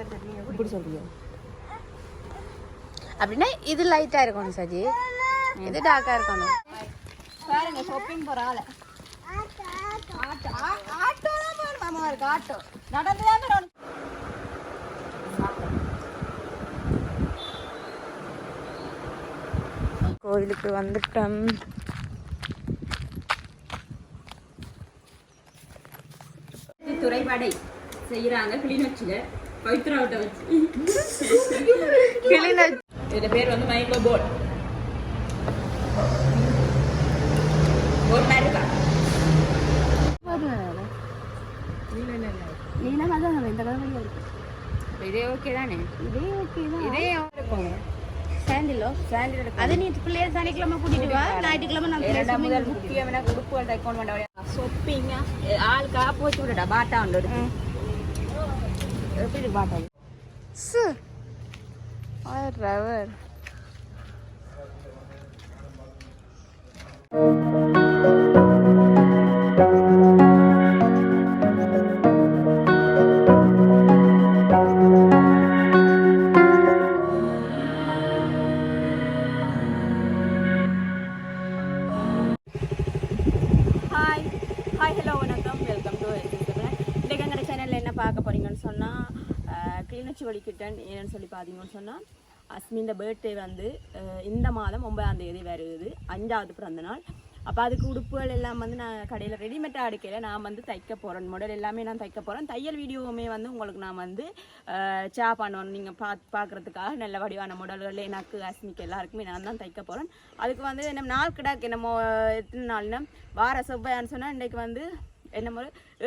இப்படி சொல்றியா? அப்படின்னா இது லைட்டா இருக்கணும் சஜி. இது டார்க்கா இருக்கணும். பாருங்க ஷாப்பிங் போற ஆளை. ஆட்டோ தான் மாமா இருக்கு ஆட்டோ. நடந்து தான் போகணும் கோயிலுக்கு வந்துட்டோம். துறைபடை செய்யறாங்க கிளிநொச்சியில. பவித்ராவிட்ட வச்சு இதுல பேர் வந்து மைக்ரோ போட் போட் மாதிரி இருக்கா? நீளமாக தான் இந்த கிழமையில இருக்கு இதே ஓகே தானே? இதே ஓகே தான். இதே இருக்கும்? சாண்டிலோ சாண்டில் எடுக்க அது நீ பிள்ளைய சனிக்கிழமை கூட்டிட்டு வா. ஞாயிற்றுக்கிழமை நான் இரண்டாம் முதல் முக்கியமான உடுப்புகள் தைக்கணும் பண்ண சொப்பிங்க ஆள் காப்பு வச்சு விடடா பாட்டா உண்டு எப்படி பாட்டா சு. ரவர் ஹாய் பார்த்தீங்கன்னு சொன்னால் அஸ்மின் பர்த்டே வந்து இந்த மாதம் ஒன்பதாம் தேதி வருது அஞ்சாவது பிறந்த நாள். அப்போ அதுக்கு உடுப்புகள் எல்லாம் வந்து நான் கடையில் ரெடிமேட்டாக அடுக்கையில் நான் வந்து தைக்க போகிறேன் மாடல் எல்லாமே நான் தைக்க போகிறேன் தையல் வீடியோவுமே வந்து உங்களுக்கு நான் வந்து சா பண்ணணும். நீங்கள் பா பார்க்குறதுக்காக நல்ல வடிவான மாடல்கள் எனக்கு அஸ்மிக்கு எல்லாருக்குமே நான் தான் தைக்க போகிறேன் அதுக்கு வந்து நம்ம நாள் கிடாக்கு என்னமோ எத்தனை நாள்னா வார செவ்வாயான்னு சொன்னால் இன்றைக்கு வந்து என்னமோ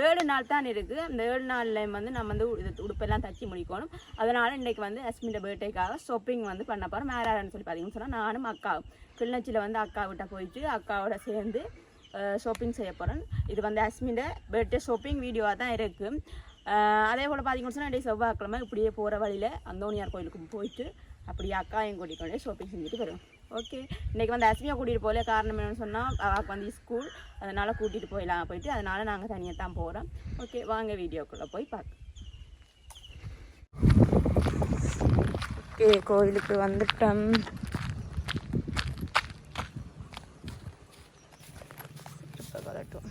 ஏழு நாள் தான் இருக்குது அந்த ஏழு நாளில் வந்து நம்ம வந்து இது உடுப்பெல்லாம் தச்சு முடிக்கணும். அதனால் இன்றைக்கு வந்து அஸ்மின் பர்த்டேக்காக ஷாப்பிங் வந்து பண்ண போகிறோம் மேரான்னு சொல்லி பார்த்தீங்கன்னு சொன்னால் நானும் அக்காவும். கிளிநொச்சியில் வந்து அக்கா விட்ட போயிட்டு அக்காவோட சேர்ந்து ஷாப்பிங் செய்ய போகிறேன் இது வந்து அஸ்மின் பர்த்டே ஷாப்பிங் வீடியோவாக தான் இருக்குது அதே போல் பார்த்தீங்கன்னு சொன்னால் இன்றைக்கு செவ்வாய்க்கிழமை இப்படியே போகிற வழியில் அந்தோனியார் கோயிலுக்கு போயிட்டு அப்படியே அக்காயும் கூட்டிகிட்டு ஷாப்பிங் செஞ்சுட்டு வருவேன் ஓகே. இன்றைக்கி வந்து அஸ்மியாக கூட்டிகிட்டு போகல. காரணம் என்னன்னு சொன்னால் அவளுக்கு வந்து ஸ்கூல் அதனால் கூட்டிகிட்டு போயிடலாம் போயிட்டு. அதனால் நாங்கள் தனியாக தான் போகிறோம் ஓகே வாங்க வீடியோக்குள்ளே போய் பார்க்க ஓகே கோயிலுக்கு வந்துட்டோம் இப்ப வரட்டும்.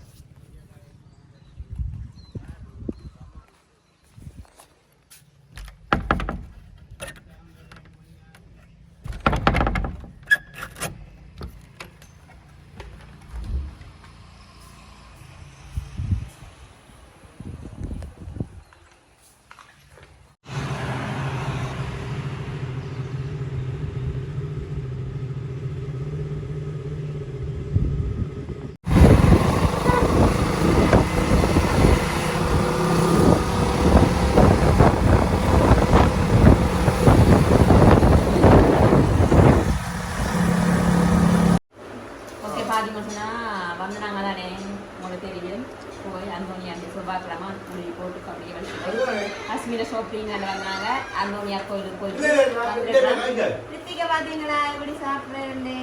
ஓகே பார்த்தீங்கன்னு சொன்னால் வந்து நாங்கள் தானே உங்களுக்கு தெரியும் போய் அந்த புளி போட்டு அப்படியே வச்சுட்டு காஷ்மீர ஷாப்பிங் வந்தாங்க. அந்தோனியார் கோயிலுக்கு போயிட்டு ரித்திகா பார்த்தீங்களா இப்படி சாப்பிட்றேன்னு.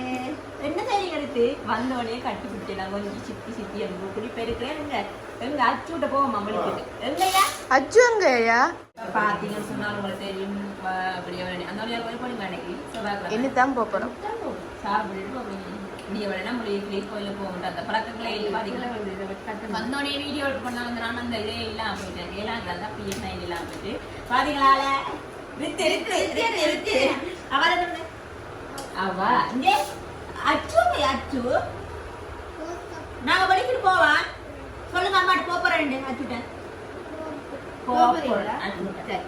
என்ன செய்யுங்க ரித்தி வந்தோடனே கட்டி பிடிச்சலாம் கொஞ்சம் சித்தி சித்தி எனக்கு குடி பெருக்கிறேன் எங்க? எங்க? அச்சு விட்ட போவோம் அச்சு பார்த்தீங்கன்னு சொன்னால் உங்களுக்கு தெரியும் அப்படியே அந்தோனியார் கோயில் போனீங்க அன்னைக்கு இனிதான் போறோம். சாப்பிட்டு இடிய வேணா முடிய கோயிலுக்கு போக மாட்டேன் அந்த பழக்கங்களே இல்லை பாத்தீங்களா வந்தோடனே வீடியோ பண்ண வந்து நான் அந்த இதே இல்லாம போயிட்டேன் ஏழாம் கிளாஸ் தான் பிஎஸ் நைன் இல்லாம போயிட்டு. வித்து இருக்கு இருக்கு இருக்கு அவரை அவ? இங்கே. அச்சு அச்சு. நாங்க படிக்கிட்டு போவோம் சொல்லுங்க அம்மாட்டு போறேன். அச்சுட்டேன் போறேன். அச்சுட்டேன்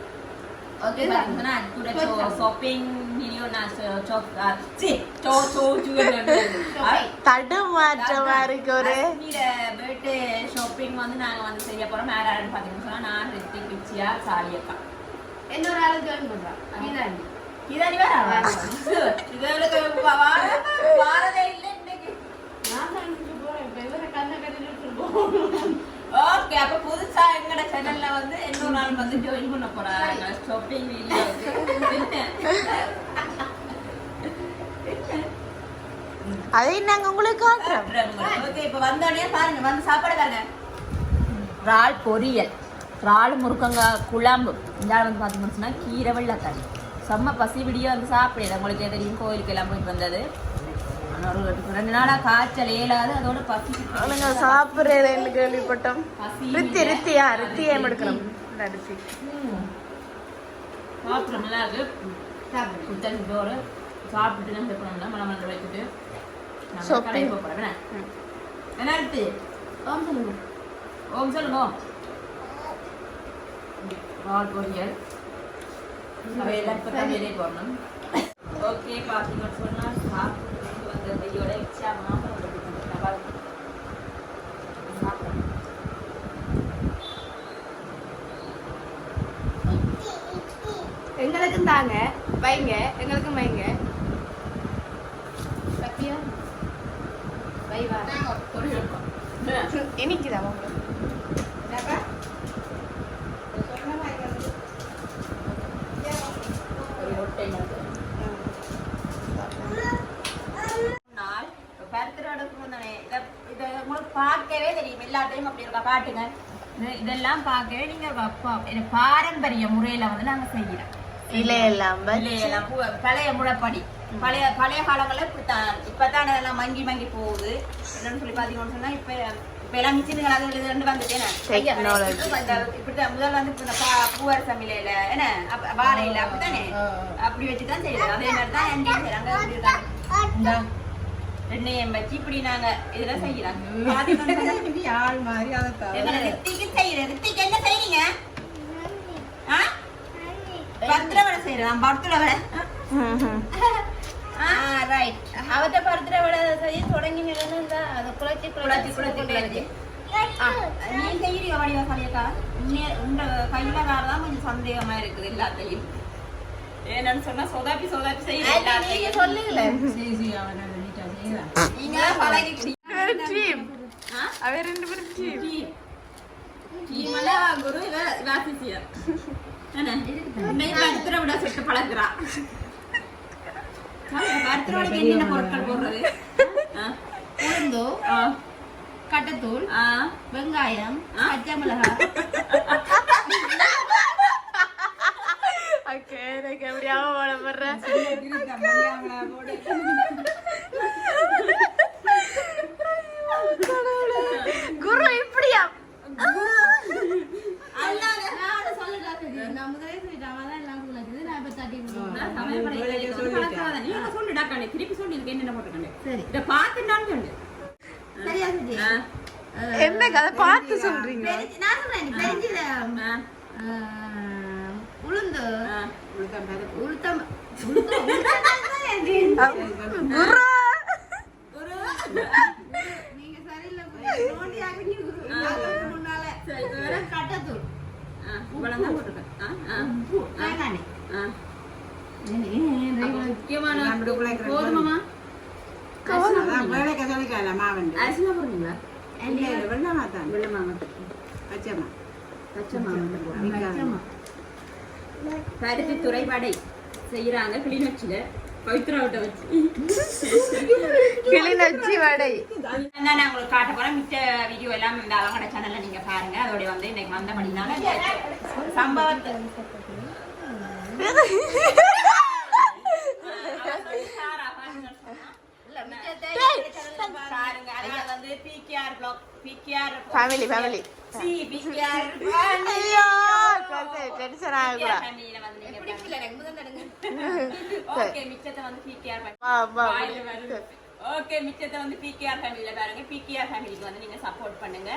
ஓகே பாத்தீங்கன்னா அச்சுட ஷாப்பிங் வீடியோ நான் ஷாப் சி சோ சோ தடுமாற்றமா இருக்கு ஒரு பர்த்டே ஷாப்பிங் வந்து நாங்க வந்து செய்ய போறோம் வேற யாருன்னு பாத்தீங்கன்னா நான் ரித்திக் பிச்சியா சாரி அக்கா இன்னொரு ஆள் ஜாயின் பண்றா இதாண்டி இதானி வேற அவ? இது அவளுக்கு வா- வார- வாரதே இல்ல இன்னைக்கு நான் தான் போறேன் இப்ப இவரை கண்ண கட்டிட்டு ஓகே அப்ப புதுசா எங்கட சேனல்ல வந்து இன்னொரு நாள் வந்து ஜாயின் பண்ண போறாங்க ஷாப்பிங் வீடியோ அதை நாங்க உங்களுக்கு காட்டுறோம். ஓகே இப்ப வந்தோடனே பாருங்க வந்து சாப்பாடு பாருங்க. இறால் பொரியல். இறால் முருக்கங்காய் குழம்பு. இந்த வந்து பார்த்தீங்கன்னு சொன்னால் கீரை வெள்ளைக்காய். செம்ம பசி விடிய வந்து சாப்பிடல. உங்களுக்கே தெரியும் கோயிலுக்கு எல்லாம் போயிட்டு வந்தது. ரெண்டு நாளா காய்ச்சல் ஏலாது அதோட பசி அவனுங்க சாப்பிட்றேன்னு கேள்விப்பட்டோம். ரித்தி ரித்தியா? ரித்தியை எடுக்கணும். இந்த ரித்தி. சாப்பிட நல்லா இருக்கு குத்தன் சோறு சாப்பிட்டுட்டு தான் மலை வச்சுட்டு நம்ம Shopping. கடைக்கு போக போறோம் என்ன? என்ன இருக்கு ஓம் சொல்லுங்க. ஓம் சொல்லுங்க வால் பொரியல் அவையெல்லாம் இப்போ தான் வெளியே போடணும் ஓகே பார்த்தீங்கன்னு சொன்னால் சாப்பிட்டு எங்களுக்கும் தாங்க. வைங்க. எங்களுக்கும் வைங்க. சத்தியா வை வா. பொரியல் இனிக்குதா உங்களுக்கு ஒரு ஒட்டை மட்டும் நாள் பருத்திரோட தானே இதை இதை உங்களுக்கு எல்லாத்தையும் அப்படி இருக்கா? காட்டுங்க இது- இதெல்லாம் பார்க்கவே நீங்க பாரம்பரிய முறையில வந்து நாங்க செய்யறோம். இலையெல்லாம் இல்லையெல்லாம் பூ- பழைய முறைப்படி. பழைய பழைய காலங்களில் இப்படித்தான் இப்பதான் இதெல்லாம் மங்கி மங்கி போகுது. என்னன்னு சொல்லி பாத்தீங்கன்னு சொன்னா இப்ப இப்ப எல்லாம் மிச்சினுங்க அது இது ரெண்டு வந்துட்டேன். இப்படித்தான் முதல்ல வந்து இந்த பா- பூவர் சமையல என்ன? அப்ப- வாழையில அப்படித்தானே? அப்படி வச்சுதான் செய்யறது அதே மாதிரி தான் செய்யறாங்க. எண்ணெயம் வச்சு இப்படி நாங்க இதெல்லாம் செய்யறாங்க ஆள் மாதிரி ரித்திக்கு செய்யறேன் ரித்திக்கு என்ன செய்றீங்க? ஆ? பத்திர வடை செய்யறேன் பத்திர வடை ஆ ரைட் அவட்ட பருத்திர வடை செய்ய தொடங்கி அதை குழச்சி குழச்சி குழச்சி குழச்சி நீ செய்யறியோ வடிவா சமையக்கா உண்ட கையில தான் கொஞ்சம் சந்தேகமா இருக்குது எல்லாத்தையும். ஏன்னு சொன்னா சொதாப்பி சொதாப்பி செய்யற எல்லாத்தையும். பேரும் டீம் இவள குரு இவ வாசிசியர் என்ன இன்னைக்கு பருத்திர விட செட்டு பழகுறா பருத்திரோட என்னென்ன பொருட்கள் போடுறது ஆ, உளுந்து ஆ, கட்டத்தூள். வெங்காயம்? பச்சை மிளகாய் ஓகே எனக்கு எப்படியாவது போட போடுறேன் குரு இப்படியா? என்ன கதை? பார்த்து சொல்றீங்க உளுந்து. உளுத்தம். நீங்க சரியில்லை முன்னால. கட்டத்தூள் முக்கியமான கோதுமைமா? வெள்ளமா தான் வெள்ளை மாவு. பச்சைமா பச்சை மாவு மட்டும் போடுறீங்க. நிக்காம. பருத்தி துறை வடை செய்யறாங்க கிளிநொச்சியில பவித்ராவிட்ட வச்சு. கிளிநொச்சி வடை. நான் உங்களுக்கு காட்ட போறேன். மிச்ச வீடியோ எல்லாம் இந்த அவங்களோட சேனல்ல நீங்க பாருங்க. அதோட வந்து இன்னைக்கு வந்தபடினால இந்த சம்பவத்தை. பாருங்க அதாவது வந்து PKR block PKR family family ஐயோ டென்ஷன் ஆகக்கூடா ஃபேமிலியில வந்து நீங்க ஓகே மிச்சத்தை வந்து பிகேஆர் வா வா ஓகே மிச்சத்தை வந்து பிகேஆர் ஃபேமிலில பாருங்க. பிகேஆர் ஃபேமிலிக்கு வந்து நீங்க சப்போர்ட் பண்ணுங்க.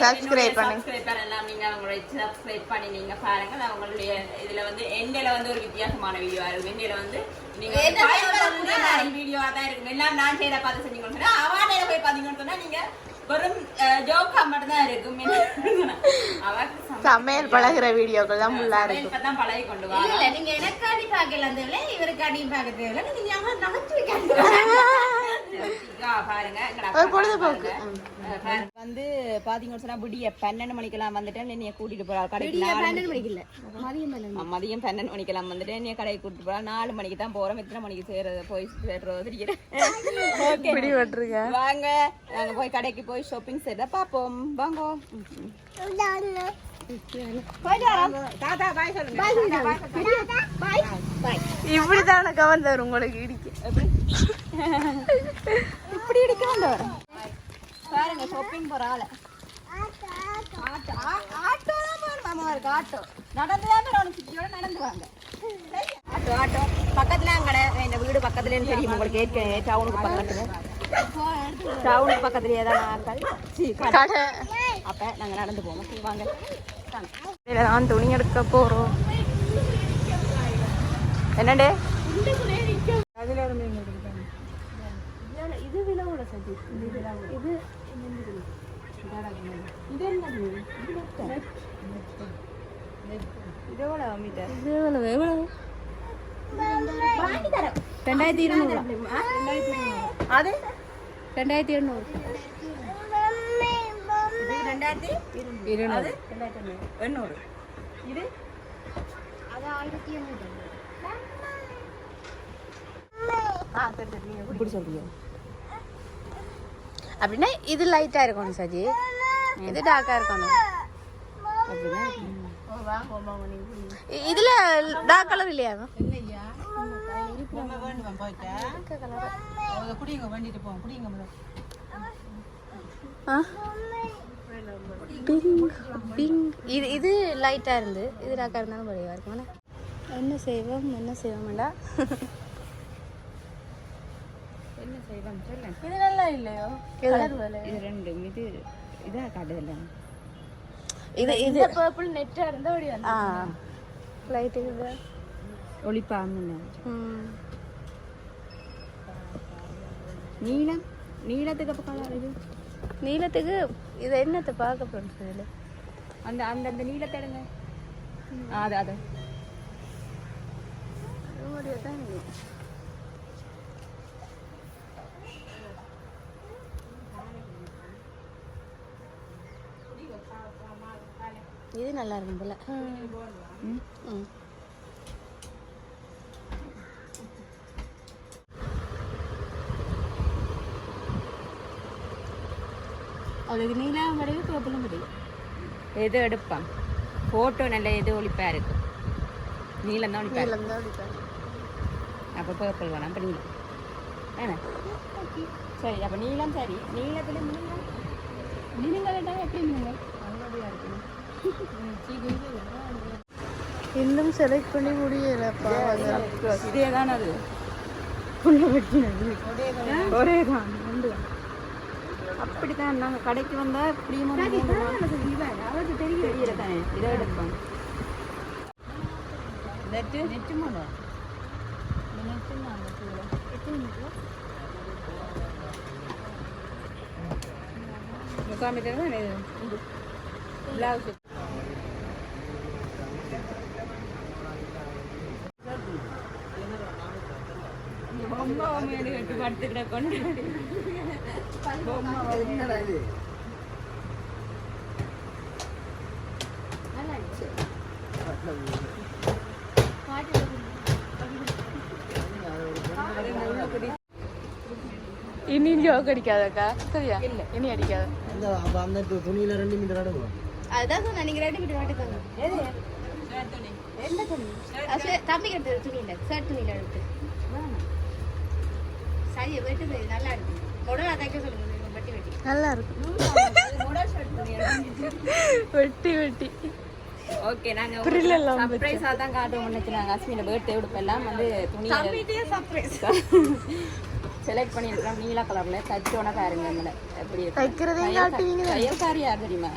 Subscribe பண்ணுங்க. சப்ஸ்கிரைபர் எல்லாம் நீங்க அவங்களுடைய சப்ஸ்கிரைப் பண்ணி நீங்க பாருங்க. நான் உங்களுடைய இதுல வந்து எண்டையில வந்து ஒரு வித்தியாசமான வீடியோ இருக்கும். எண்டையில வந்து நீங்க வீடியோவா தான் இருக்கும். எல்லாம் நான் செய்யற பார்த்து செஞ்சீங்கன்னு சொன்னா அவாடையில போய் பாத்தீங்கன்னு சொன்னா நீங்க வெறும் ஜோக்கா மட்டும் தான் இருக்கும் சமையல் பழகுற வீடியோக்கள் தான் ஃபுல்லா இருக்கும் இப்பதான் பழகி கொண்டு வா இல்ல நீங்க எனக்கு அடி பார்க்கல அந்த வேலை இவருக்கு அடி பார்க்க தேவையில்ல நீங்க வந்து பாத்தீங்கன்னு சொன்னா விடிய பன்னெண்டு மணிக்கெல்லாம் வந்துட்டேன் என்னைய கூட்டிட்டு போறா கடைக்கு மதியம் பன்னெண்டு மணிக்கெல்லாம் வந்துட்டு என்னைய கடைக்கு கூட்டிட்டு போறா நாலு மணிக்கு தான் போறோம். எத்தனை மணிக்கு சேர்றது? போய் சேர்றது வாங்க. நாங்க போய் கடைக்கு போய் ஷாப்பிங் செய்த பாப்போம் வாங்க. இப்படித்தான கவர்ந்து வரும் உங்களுக்கு இடிக்க. இப்படி இடிக்க வரும் பாருங்க ஷாப்பிங் போற ஆளை. ஆட்டோ ஆ- ஆட்டோ தான் போகணும் மாமா இருக்கு ஆட்டோ. நடந்து தான் போகணும் சுற்றியோட நடந்து வாங்க. Auto auto. பக்கத்துல அங்கே இந்த வீடு பக்கத்துலேன்னு தெரியும் உங்களுக்கு ஏற்க டவுனுக்கு பக்கத்துல. டவுனுக்கு பக்கத்துலயே தான் கடை. அப்போ நாங்கள் நடந்து போவோம். வாங்க. இதில் நான் துணி எடுக்க போகிறோம் என்னண்டே அதுல ஒரு மீன் இருக்கு இது விலவோட சஜி இது இது என்னது இது எவ்வளோ மீட்டர் இது எவ்வளவு எவ்வளவு ரெண்டாயிரத்தி இருநூறு அது ரெண்டாயிரத்தி இருநூறு ரெண்டாயிரத்தி இருநூறு எண்ணூறு இது அது ஆயிரத்தி எண்ணூறு இப்படி அப்படின்னா இது லைட்டா இருக்கணும் சஜி இது டார்க்கா இருக்கணும் அப்படின்னா இதுல டார்க் கலர் இல்லையா குடிங்க வேண்டிட்டு போவோம் குடிங்க பிங்க் இது இது லைட்டா இருந்து இது டார்க்கா இருந்தாலும் படிவா இருக்கும் என்ன செய்வோம் என்ன செய்வோம்டா? என்ன செய்வோம் இது நல்லா இல்லையோ? கலர் வேலை இது ரெண்டும் இது இதாக காட்டுதில்ல. இது இது. பர்பிள் நெட்டாக இருந்தால் அப்படி ஆ. லைட் இது. ஒளிப்பாங்க ம். நீளம் நீளத்துக்கு அப்போ கலர் இது? நீளத்துக்கு இது என்னத்தை பார்க்க ஃப்ரெண்ட்ஸ் இதில் அந்த அந்த அந்த நீளத்தை எடுங்க. அது அது. இது நல்லா இருக்கும் போல. ம். ம். அதுக்கு நீளம் படிவு பர்பிளும் படிவு எது எடுப்பான் ஃபோட்டோ நல்ல எது ஒளிப்பா இருக்கு நீளம் தான் ஒளிப்பா நீளம் தான் அடிப்பாங்க அப்போ பர்பிள் வேணாம் அப்போ நீளம் என்ன சரி அப்போ நீளம் சரி. நீளத்தில் மினுங்கள் கேட்டால் எப்படி மினுங்கள் அவ்வளோடியா இருக்கணும் இன்னும் செலக்ட் பண்ணி முடியலப்பா இதே தானே அது. புள்ள வெட்டினது. ஒரே தான் ரெண்டு தான் நாங்கள் கடைக்கு வந்தால் இப்படியும் அவருக்கு தெரிய தெரியல தானே இதை எடுப்போம். நெட்டு? நெட்டு மூலம் நெட்டு முக்கால் மீட்டர் தானே இது. பிளவுஸ். பொம்மை பொம்மையை கட்டி படுத்துக்கிட கொண்டு பொம்மை என்னடா இது இனி ஜோக் அடிக்காதக்கா சரியா இல்லை இனி அடிக்காத அதுதான் சொன்னேன் நீங்க ரெண்டு மீட்டர் வாட்டி தங்க எந்த துணி தம்பிக்கு எடுத்து துணி இல்லை ஷர்ட் துணியில் எடுத்து சரி வெட்டுது நல்லா இருக்கு உடனே தைக்க சொல்லுங்க வெட்டி வெட்டி. நல்லா இருக்கும் வெட்டி வெட்டி. ஓகே நாங்க சர்ப்ரைஸா தான் காட்டுவோம் நினைச்சாங்க அஸ்மின பர்த்டே உடுப்பெல்லாம் வந்து துணி சர்ப்ரைஸ் செலக்ட் பண்ணியிருக்கிறோம். நீல கலர்ல சச்சோன பாருங்க நம்மள. எப்படி தையல் காட்டுவீங்க தையல்காரி யார் தெரியுமா.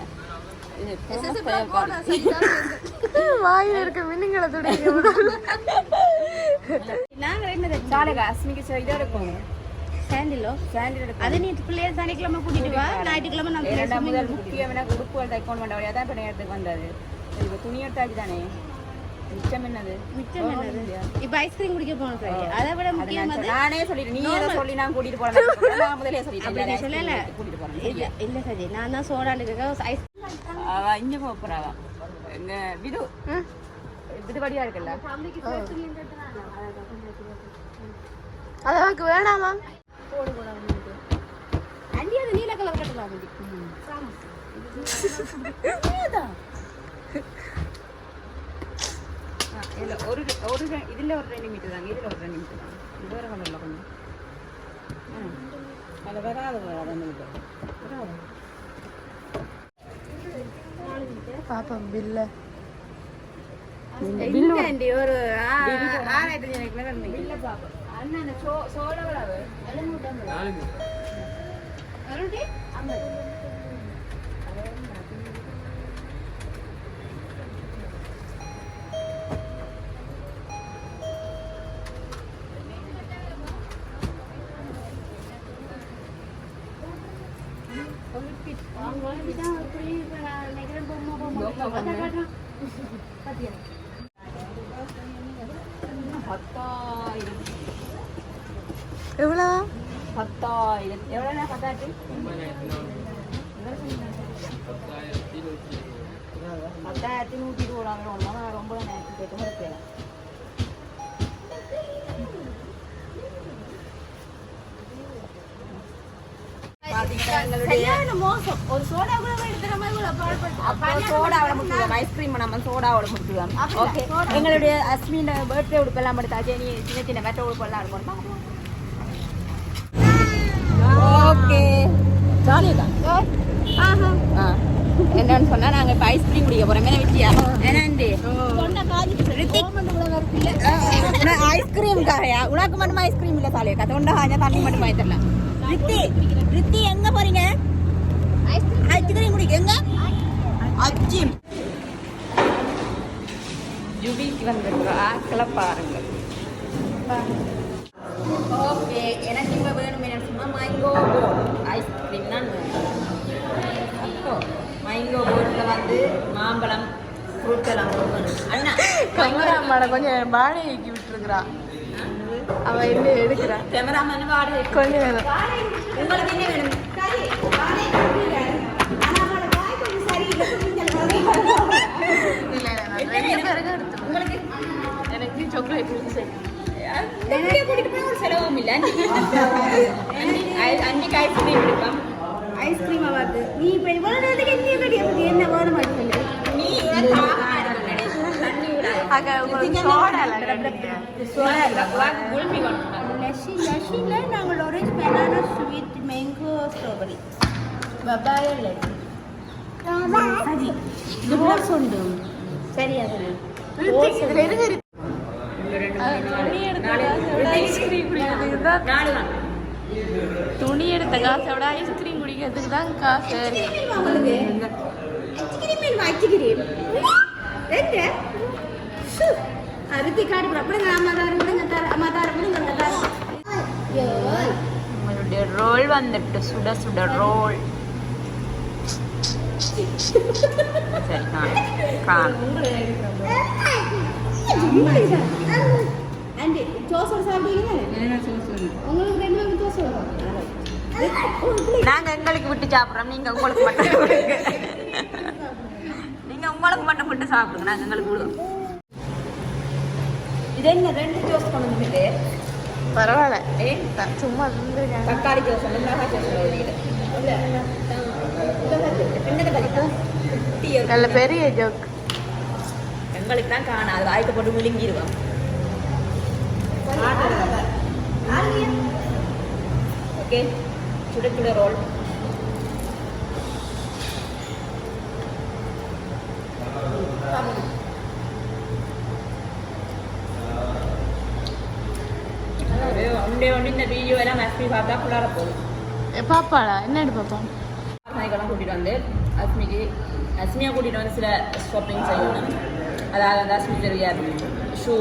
வாயில் இருக்க மின்னுங்களை துடைக்க நாங்க ரெண்டு நாளைக்கு அஸ்மிக்கு சரி இதா இருக்கும் சாண்டிலோ? சாண்டில் அது நீ பிள்ளைய சனிக்கிழமை கூட்டிட்டு வா. ஞாயிற்றுக்கிழமை நான் இரண்டாம் முதல் முக்கியம் என்ன? உடுப்புகள் தைக்கணும் வேண்டாம். வழியாக தான் இப்போ நேரத்துக்கு வந்தது இப்போ துணி எடுத்தாச்சு தானே மிச்சம் என்னது? மிச்சம் என்னது? இப்போ ஐஸ்கிரீம் குடிக்க போனோம் ஃப்ரைடே அதை விட முக்கியமானது நானே சொல்லிட்டேன். நீ எதை சொல்லி நான் கூட்டிட்டு போறேன். நான் முதலே சொல்லிட்டேன். அப்படி நீ சொல்லல. கூட்டிட்டு போறேன். இல்ல இல்ல சரி நான் தான் சோடாண்டுக்கு ஐஸ் அவ இங்க போறாவா எங்க விது விது வடியா இருக்குல்ல? அது அது நீல கலர் கட்டலாம் இல்லை ஒரு ஒரு இதில் ஒரு ரெண்டு மீட்டர் தாங்க இதில் ஒரு ரெண்டு மீட்டர் தாங்க இது வேறு கலரில் கொஞ்சம் அதில் வராது வராது வராது பாப்போம். பில்ல இல்ல ஒரு ஆறாயிரத்தி எனக்கு இல்லை பாப்பா அண்ணன் சோ சோள விளாவு பத்தாயிரம் எவ்வளோ? பத்தாயிரம். எவ்வளோ பத்தாயிரத்தி? பத்தாயிரத்தி நூற்றி இருபது ரூபா ரொம்ப நேரத்துக்கு கேட்க முடியாது எங்களுடைய அஸ்மின் பர்த்டே உடுப்பெல்லாம் எடுத்தாச்சு நீ சின்ன சின்ன மெட்ட உடுப்பெல்லாம் எடுக்கணும் ஓகே. ஜாலியாக ஆ. என்னன்னு சொன்னா நாங்க இப்ப ஐஸ்கிரீம் குடிக்க போறோம். என்ன வித்தியா என்னண்டு ஐஸ்கிரீம் காயா? உனக்கு மட்டும் ஐஸ்கிரீம் இல்ல சாலியா? தொண்டை காஞ்சா தண்ணி மட்டும் வாங்கி தரலாம். ரித்தி ரித்தி எங்க போறீங்க? ஐஸ்கிரீம் குடிக்க. எங்க? அஜிம் ஜுபிக்கு வந்திருக்கிற ஆக்களை பாருங்கள். ஓகே எனக்கு இப்போ வேணும் என்ன சொன்னால் மேங்கோ போட் ஐஸ்கிரீம் தான் அப்போ மேங்கோ போட்டில் வந்து மாம்பழம் ஃப்ரூட் எல்லாம் வேணும் அண்ணா கமராமாட கொஞ்சம் வாடகைக்கு விட்டுருக்குறா. அவ என்ன எடுக்கிறா? கேமராமேன் வாடகை கொஞ்சம் வேணும். உங்களுக்கு என்ன வேணும்? எனக்கு சாக்லேட் சரி வெளியே கூட்டிட்டு போய் ஒரு செலவும் இல்லை அன்னைக்கு ஐஸ்கிரீம் எடுப்போம் ஐஸ்கிரீமா வருது நீ இப்ப இவ்வளவு நேரத்துக்கு என்ன கடி அப்படி என்ன வேற மாட்டேங்குது நீ தண்ணி விடாது அங்க உங்களுக்கு சோடா குழம்பி கொண்டு லஸ்ஸி லஸ்ஸில நாங்கள் orange banana sweet mango strawberry papaya lassi சரி இது போல் சொண்டு சரியா இதுல இருக்கு நாலு தான் துணி எடுத்த காசை விட ஐஸ்கிரீம் குடிக்கிறதுக்கு தான் காசு அறுத்தி காட்டு அப்புறம் உங்களுடைய ரோல் வந்துட்டு சுட சுட ரோல் சரி காணும் ஆண்டி தோசை சாப்பிட்டீங்க உங்களுக்கு ரெண்டு பேரும் நாங்க எங்களுக்கு விட்டு சாப்பிடுறோம். நீங்க உங்களுக்கு மட்டும் கொடுங்க. நீங்க உங்களுக்கு மட்டும் விட்டு சாப்பிடுங்க. நாங்க எங்களுக்கு விடுவோம் இது என்ன ரெண்டு ஜோஸ் கொண்டு வந்துட்டு? பரவாயில்ல. ஏ சும்மா இருந்துருக்காங்க. தக்காளி ஜோஸ் மிளகாய் ஜோஸ் நல்ல பெரிய ஜோக் எங்களுக்கு தான் காணாது. வாய்க்கு போட்டு விழுங்கிடுவோம் ஓகே. சுட சுட ரோல். பாப்பாளா என்னடி பாப்பா? நாய்க்கெல்லாம் கூட்டிகிட்டு வந்து அஸ்மிக்கு அஸ்மியை கூட்டிகிட்டு வந்து சில ஷாப்பிங் செய்யணும். அதாவது அந்த அஸ்மி தெரியாது. ஷூ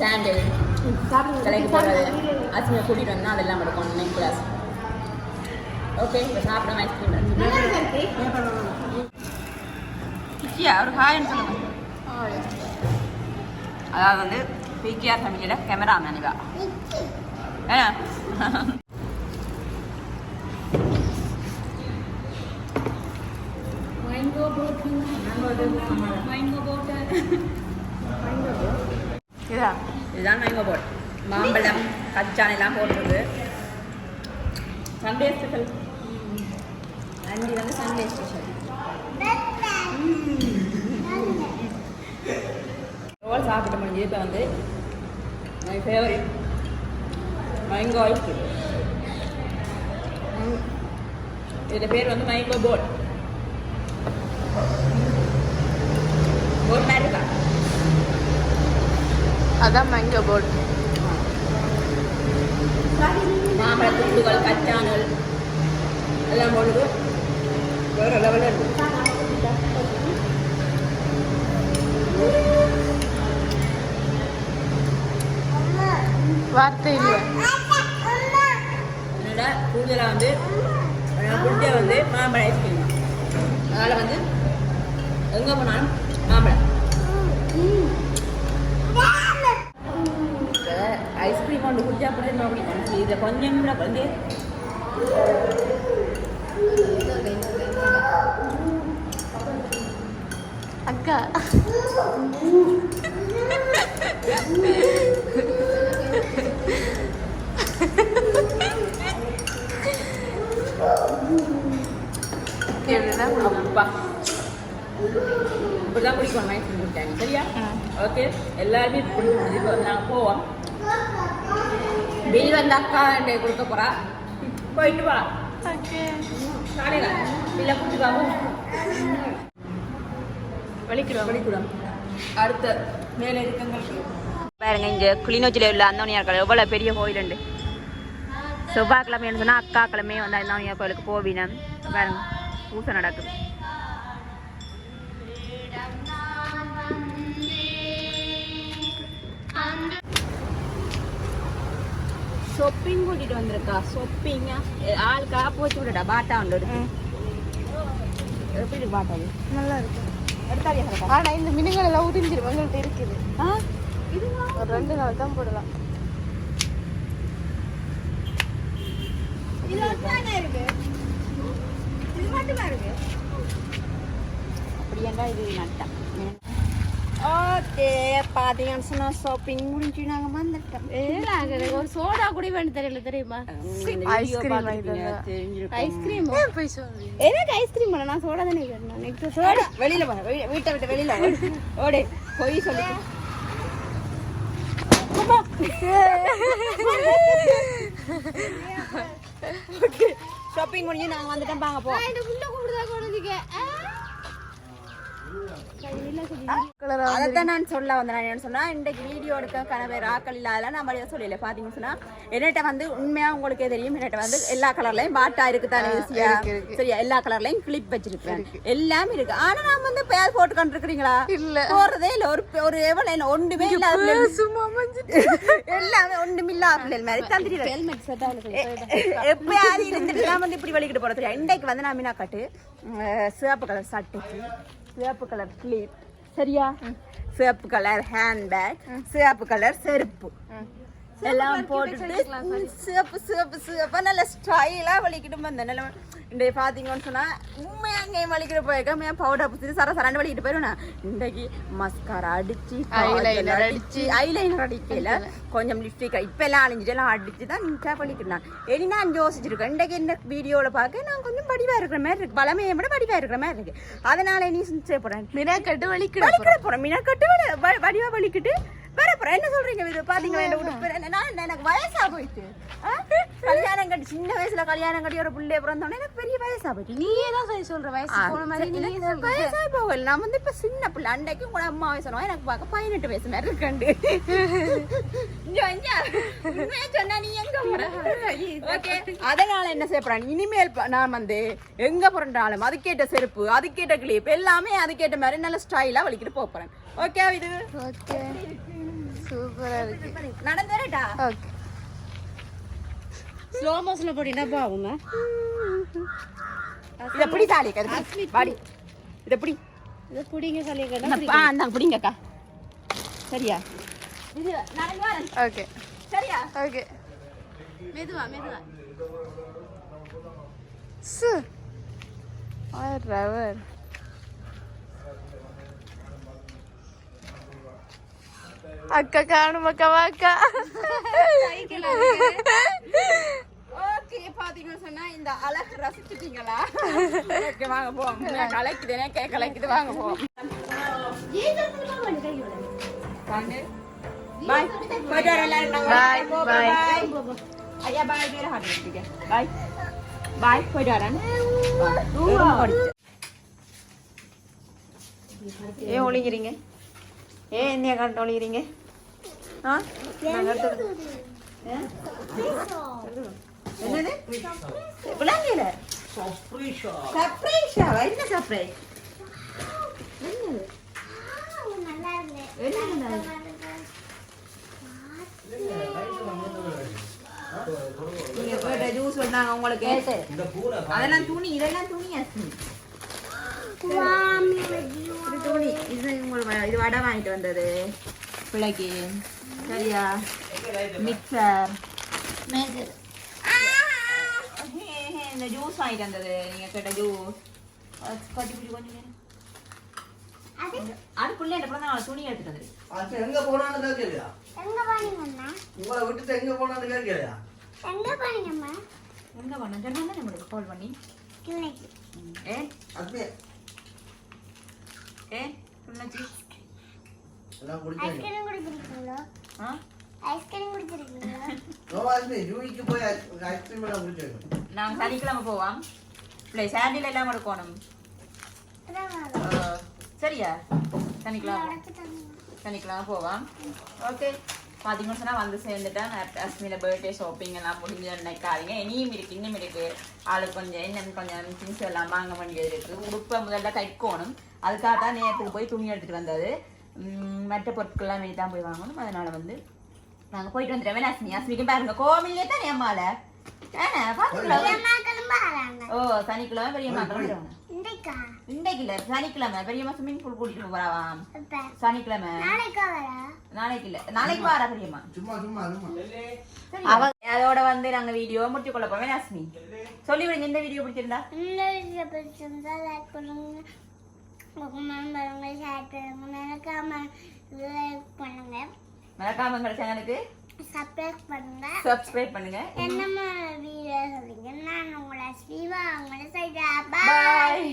சாண்டில் கலைக்கு போகிறது அசிங்க கூட்டிகிட்டு வந்தால் அதெல்லாம் எடுக்கணும் நெக் கிளாஸ் ஓகே இப்போ சாப்பிட ஐஸ்கிரீம் கிச்சியா ஒரு ஹாய்னு சொல்லுங்க. அதாவது வந்து பிகேஆர் ஃபேமிலியோட கேமரா மேனிவா ஏன்னா இதா? இதுதான் மேங்கோ போட் மாம்பழம் கச்சான் எல்லாம் போடுறது சண்டே ஸ்பெஷல் அஞ்சு வந்து சண்டே ஸ்பெஷல் ரோல் சாப்பிட்ட முடிஞ்சு இப்போ வந்து மை ஃபேவரட் மேங்கோ ஐஸ்கிரீம் இதோட பேர் வந்து மைங்கோ போட் போட் மாதிரி இருக்கா அதான் மேங்கோ போர்டு மாம்பழ துண்டுகள் கச்சான்கள் எல்லாம் போடுது. வேறு லெவலில் இருக்கு. வார்த்தை இல்லை. என்னோட கூடுதலாக வந்து பிடிச்ச வந்து மாம்பழ ஐஸ்கிரீம் தான் அதனால் வந்து எங்கே போனாலும் மாம்பழம் ஐஸ்கிரீம் கொண்டு குடிச்சா கூட இன்னும் பிடிக்கும் இதில் கொஞ்சம் கூட வந்து அக்கா எப்படின்னா அப்பா இப்படிதான் பிடிக்கும் ஐஸ்கிரீம் குடிச்சாங்க சரியா ஓகே எல்லாருமே பிடிக்கும் இப்போ நாங்கள் போவோம் பில் வந்து அக்கா என்கிட்ட கொடுக்க போறா போயிட்டு வா வலிக்கிறோம் அடுத்த மேலே இருக்கங்களுக்கு பாருங்க இங்கே கிளிநொச்சியில் உள்ள அந்தோனியார் கோயில் எவ்வளோ பெரிய கோயில் உண்டு செவ்வாய்க்கிழமைன்னு சொன்னால் அக்கா கிழமையே வந்து அந்தோனியார் கோயிலுக்கு போவினம் பாருங்க பூசை நடக்குது ஷொப்பிங் கூட்டிட்டு வந்திருக்கா ஷொப்பிங்கா ஆள் காப்பு வச்சு விடடா பாட்டா எப்படி இருக்கு பாட்டா அது நல்லா இருக்கு எடுத்தாரியா ஆனா இந்த மினுங்கள் எல்லாம் உதிர்ந்துரும் எங்கள்கிட்ட இருக்குது ஒரு ரெண்டு நாள் தான் போடலாம் அப்படியேண்டா இது நட்டா ஓகே பார்த்தீங்கன்னு சொன்னால் ஷாப்பிங் முடிஞ்சு நாங்கள் வந்துட்டோம். ஏல, எனக்கு ஒரு சோடா கூட வேணும் தெரியல தெரியுமா? ஐஸ்கிரீம் ஐஸ்கிரீம் எனக்கு ஐஸ்கிரீம் பண்ண நான் சோடா தானே கேட்டேன் நெக்ஸ்ட் சோடா. வெளியில போ வெளி- வீட்டை விட்டு வெளியில ஓடு. ஓடு போய் சொல்லி. ஷாப்பிங் முடிஞ்சு நாங்கள் வந்துட்டோம் பாங்க போ. அதைத்தான் நான் சொல்ல வந்தேன். நான் என்ன சொன்னா இன்றைக்கு வீடியோ எடுக்க கனவே ராக்கள் இல்லாத நான் வழியாக சொல்லல. பாத்தீங்கன்னு சொன்னா என்னட்ட வந்து உண்மையா உங்களுக்கே தெரியும். என்னட்ட வந்து எல்லா கலர்லயும் பாட்டா இருக்கு தானே ஈஸியா சரியா? எல்லா கலர்லயும் கிளிப் வச்சிருக்கேன் எல்லாம் இருக்கு. ஆனா நான் வந்து பேர் போட்டு கொண்டிருக்கிறீங்களா? இல்ல. போறதே இல்ல. ஒரு ஒரு எவ்வளவு இல்ல ஒன்றுமே இல்லாத எல்லாமே ஒன்றும் இல்லாத பிள்ளைகள் மாதிரி எப்பயாவது இருந்துட்டு நான் வந்து இப்படி வலிக்கிட்டு போறது தெரியும் இன்றைக்கு வந்து நான் மீனா காட்டு சிவப்பு கலர் சட்டைக்கு சிவப்பு கலர் கிளிப் சரியா? சிவப்பு கலர் ஹேண்ட்பேக் சிவப்பு கலர் செருப்பு. எல்லாம் போட்டுட்டு சிவப்பு சிவப்பு சிவப்பா. நல்ல ஸ்டைலா வலிக்கிட்டு வந்தேன். நல்ல இன்றைக்கு பார்த்தீங்கன்னு சொன்னா உண்மையா அங்கேயும் வலிக்கிட்டு போயிருக்க. பவுடர் புடிச்சு சர சரண்டு வலிக்கிட்டு போயிருவேன் இன்றைக்கு மஸ்காரா அடிச்சு Eyeliner அடிச்சு ஐலைனர் அடிக்கல. கொஞ்சம் லிப்ஸ்டிக் இப்ப எல்லாம் அழிஞ்சிட்டு எல்லாம் அடிச்சு தான் நீட்டா பண்ணிக்கிறேன் இனி நான் யோசிச்சிருக்கேன். இன்றைக்கு என்ன வீடியோல பார்க்க நான் கொஞ்சம் படிவா இருக்கிற மாதிரி இருக்கு. பலமையை விட படிவா இருக்கிற மாதிரி இருக்கு. அதனால நீ செய்ய போறேன். மினா கட்டு வலிக்கிட வலிக்கிட போறேன். மீனா கட்டு வலி- வ- வடிவா வலிக்கிட்டு வர போறேன். என்ன சொல்றீங்க இது? பாத்தீங்களா உடுப்பு என்ன- நான் எனக்கு வயசா போயிட்டு? கல்யாணம் கட்டி சின்ன வயசுல கல்யாணம் கட்டி ஒரு பிள்ளை பிறந்தோடனே எனக்கு பெரிய வயசா போயிட்டு நீயே தான் சரி சொல்ற வயசு போன மாதிரி சொல்ற. வயசாகி போகல. நான் வந்து இப்ப சின்ன பிள்ளை. அன்றைக்கு கூட அம்மா வயசுனோ எனக்கு பார்க்க பதினெட்டு வயசு மாதிரி இருக்கண்டு. சொன்னா நீ எங்க ஓகே அதனால என்ன செய்ய போறேன்? இனிமேல் நான் வந்து எங்க புரண்டாலும் அதுக்கேற்ற செருப்பு அதுக்கேற்ற கிளிப் எல்லாமே அதுக்கேற்ற மாதிரி நல்ல ஸ்டைலா வலிக்கிட்டு போறேன். ஓகே இது. ஓகே சூப்பரா இருக்கு. நடந்து வரட்டா? ஓகே ஸ்லோ மோஷன்ல போட்டீங்கன்னா பாவுங்க இத பிடி தாலி கது பாடி இத பிடி. இதை பிடிங்க சொல்லிங்க இந்த- ஆ அந்த பிடிங்கக்கா. சரியா? இது நடந்து வரேன் ஓகே சரியா? ஓகே மெதுவா மெதுவா. சு ரவர் அக்கா காணும் அக்கா வாக்கா ஓகே பாத்தீங்கன்னு சொன்னா இந்த அழகு ரசிச்சிட்டீங்களா? ஓகே வாங்க போவோம். கலைக்குது கே கலைக்குது வாங்க போவோம். பாய் போயிட்டு வர எல்லாரும் Bye, bye. பாய் ஐயா பாய் பேர ஹார்ட் பாய் பாய் போயிட்டு வரேன். ஏன் ஒளிக்கிறீங்க ஏன் என்னைய கண்டு ஒளிக்கிறீங்க ஆ நாங்க? என்னது? விளங்கல. சர்ப்ரைஸா என்ன சர்ப்ரைஸ் நீங்க போயிட்ட ஜூஸ் வந்தாங்க உங்களுக்கு. அதெல்லாம் துணி இதெல்லாம் துணி அஸ்மி இது துணி இது இது வடை வாங்கிட்டு வந்தது. பிள்ளைக்கு. சரியா? மிக்சர் இந்த ஜூஸ் வாங்கிட்டு வந்தது. நீங்க கேட்ட ஜூஸ். கொஞ்சம் இப்படி கொஞ்சம் நேரம். அது? பிள்ளை என்ன பண்ணா துணி எடுத்துட்டு வந்துரு அது எங்க போனான்னு கேட்கலையா? உங்களை விட்டுட்டு எங்க போனான்னு கேட்கலையா? எங்க பண்ண சொன்னா நம்மளுக்கு கால் பண்ணி? ஏ? ஆ? நோவாஸ்மி ஜூனிக்கு போய் ஐஸ்கிரீம் எல்லாம் சனிக்கிழமை போவோம். பிள்ளை சாண்டில் எல்லாம் எடுக்கணும். ஆ, சரியா? சனிக்கிழமை. சனிக்கிழமை போவான் ஓகே. பார்த்தீங்கன்னு சொன்னால் வந்து சேர்ந்துட்டேன் அஸ்மியில் பர்த்டே ஷாப்பிங் எல்லாம் முடிஞ்சு நினைக்காதீங்க இனியும் இருக்கு இன்னும் இருக்கு ஆளுக்கு கொஞ்சம் இன்னும் கொஞ்சம் திங்ஸ் எல்லாம் வாங்க வேண்டியது இருக்கு உடுப்பை முதல்ல தைக்கணும் அதுக்காக தான் நேரத்துக்கு போய் துணி எடுத்துட்டு வந்தது மற்ற பொருட்கள்லாம் வெளியே தான் போய் வாங்கணும் அதனால வந்து நாங்கள் போயிட்டு வந்துடுறோம் வேணா அஸ்மி அஸ்மிக்கு பாருங்க கோவிலே தானே பார்த்துக்கலாம் ஓ சனிக்கிழமை பெரியம்மா கிளம்பிடுவாங்க இன்றைக்கு இல்லை சனிக்கிழமை. பெரியம்மா ஸ்விம்மிங் பூல் கூட்டிட்டு போறாவாம் சனிக்கிழமை. நாளைக்கு இல்ல நாளைக்கு வாரா பெரியம்மா. சும்மா சும்மா சும்மா. அவ அதோட வந்து நாங்க வீடியோ முடிச்சு கொள்ள போவேன் அஸ்மி சொல்லி விடுங்க இந்த வீடியோ பிடிச்சிருந்தா. லைக் பண்ணுங்க. ஷேர் பண்ணுங்க. மறக்காம லைக் பண்ணுங்க. மறக்காம எங்க சேனலுக்கு சப்ஸ்கிரைப் பண்ணுங்க. சப்ஸ்கிரைப் பண்ணுங்க. என்னம்மா வீடியோ சொல்றீங்க நான் உங்களை ஸ்ரீவா உங்களை சொல்றேன். பாய்